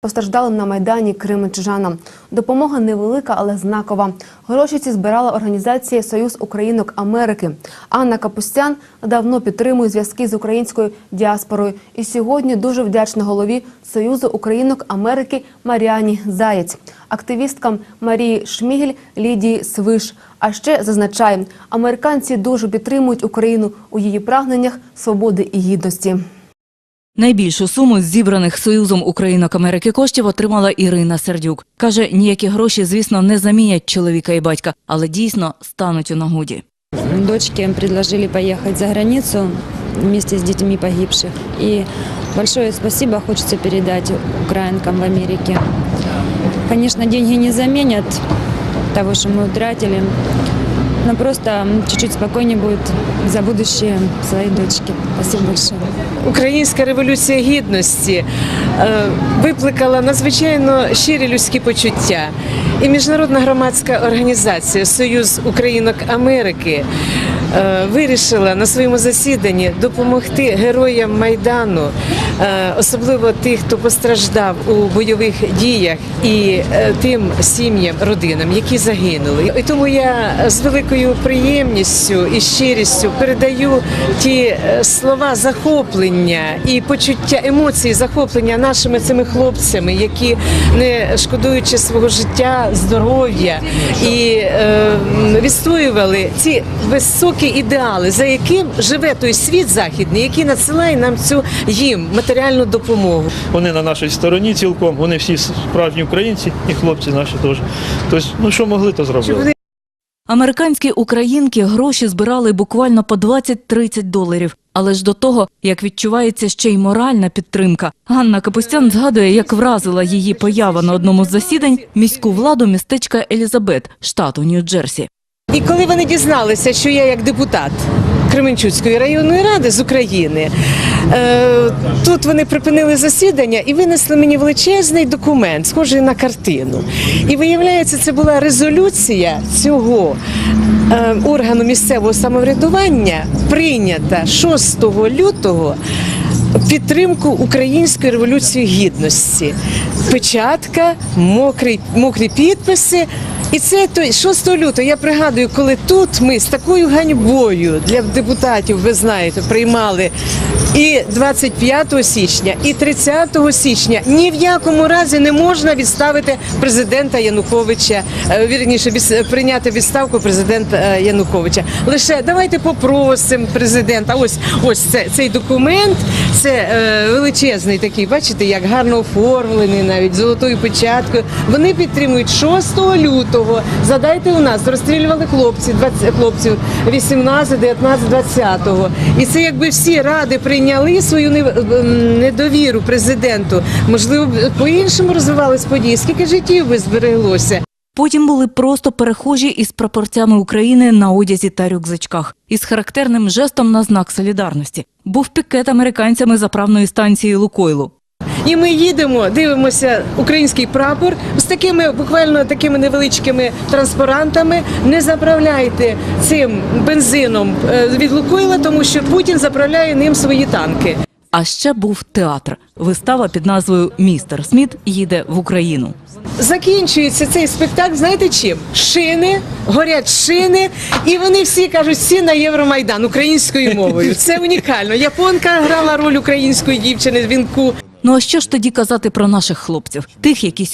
Постраждалим на майдані кримчужанам. Допомога невелика, але знакова. Гроші ці збирала організація Союз Українок Америки. Анна Капустян давно підтримує зв'язки з українською діаспорою і сьогодні дуже вдячна голові Союзу Українок Америки Маріані Заєць, активісткам Марії Шмігель, Лідії Свиш. А ще зазначає, американці дуже підтримують Україну у її прагненнях свободи і гідності. Найбільшу суму з зібраних Союзом Українок Америки коштів отримала Ірина Сердюк. Каже, ніякі гроші, звісно, не замінять чоловіка і батька, але дійсно стануть у нагоді. Дочке предложили поехать за границу вместе с детьми погибших. И большое спасибо хочется передать украинкам в Америке. Конечно, деньги не заменят того, что мы утратили, но просто чуть-чуть спокойнее будет за будущее своей дочки. Спасибо большое. Українська революція гідності е, викликала надзвичайно щирі людські почуття. І міжнародна громадська організація Союз Українок Америки е, вирішила на своєму засіданні допомогти героям Майдану, особливо тих, хто постраждав у бойових діях, і е, тим сім'ям, родинам, які загинули. І тому я з великою приємністю і щирістю передаю ті е, слова захоплення і почуття емоції захоплення нашими цими хлопцями, які не шкодуючи свого життя, здоров'я і е, відстоювали ці високі ідеали, за яким живе той світ західний, який надсилає нам цю їм матеріальну допомогу. Вони на нашій стороні цілком, вони всі справжні українці і хлопці наші теж. Тобто, ну що могли, то зробили. Американські українки гроші збирали буквально по 20-30 доларів. Але ж до того, як відчувається ще й моральна підтримка, Ганна Капустян згадує, як вразила її поява на одному з засідань міську владу містечка Елізабет, штату Нью-Джерсі. І коли вони дізналися, що я як депутат Кременчуцької районної ради з України, е, тут вони припинили засідання і винесли мені величезний документ, схожий на картину. І виявляється, це була резолюція цього е, органу місцевого самоврядування, прийнята 6 лютого. Підтримку української революції гідності, печатка, мокрі, мокрі підписи. І це той 6 лютого. Я пригадую, коли тут ми з такою ганьбою для депутатів, ви знаєте, приймали і 25 січня, і 30 січня. Ні в якому разі не можна відставити президента Януковича. е, Вірніше прийняти відставку президента е, Януковича. Лише давайте попросимо президента. Ось ось це цей документ. Це е, величезний такий. Бачите, як гарно оформлений, навіть золотою печаткою. Вони підтримують 6 лютого. Задайте у нас розстрілювали хлопці, 20 хлопців 18, 19, 20. І це якби всі ради прийняли свою ем, недовіру президенту. Можливо, по-іншому розвивались події. Скільки життів би збереглося? Потім були просто перехожі із прапорцями України на одязі та рюкзачках, із характерним жестом на знак солідарності. Був пікет американцями заправної станції Лукойлу. І ми їдемо, дивимося український прапор з такими буквально такими невеличкими транспарантами. Не заправляйте цим бензином е, від Лукойла, тому що Путін заправляє ним свої танки. А ще був театр. Вистава під назвою Містер Сміт їде в Україну. Закінчується цей спектакль, знаєте чим? Шини, горять шини, і вони всі кажуть, всі на Євромайдан українською мовою. Це унікально. Японка грала роль української дівчини в вінку. Ну а що ж тоді казати про наших хлопців, тих, які сьогодні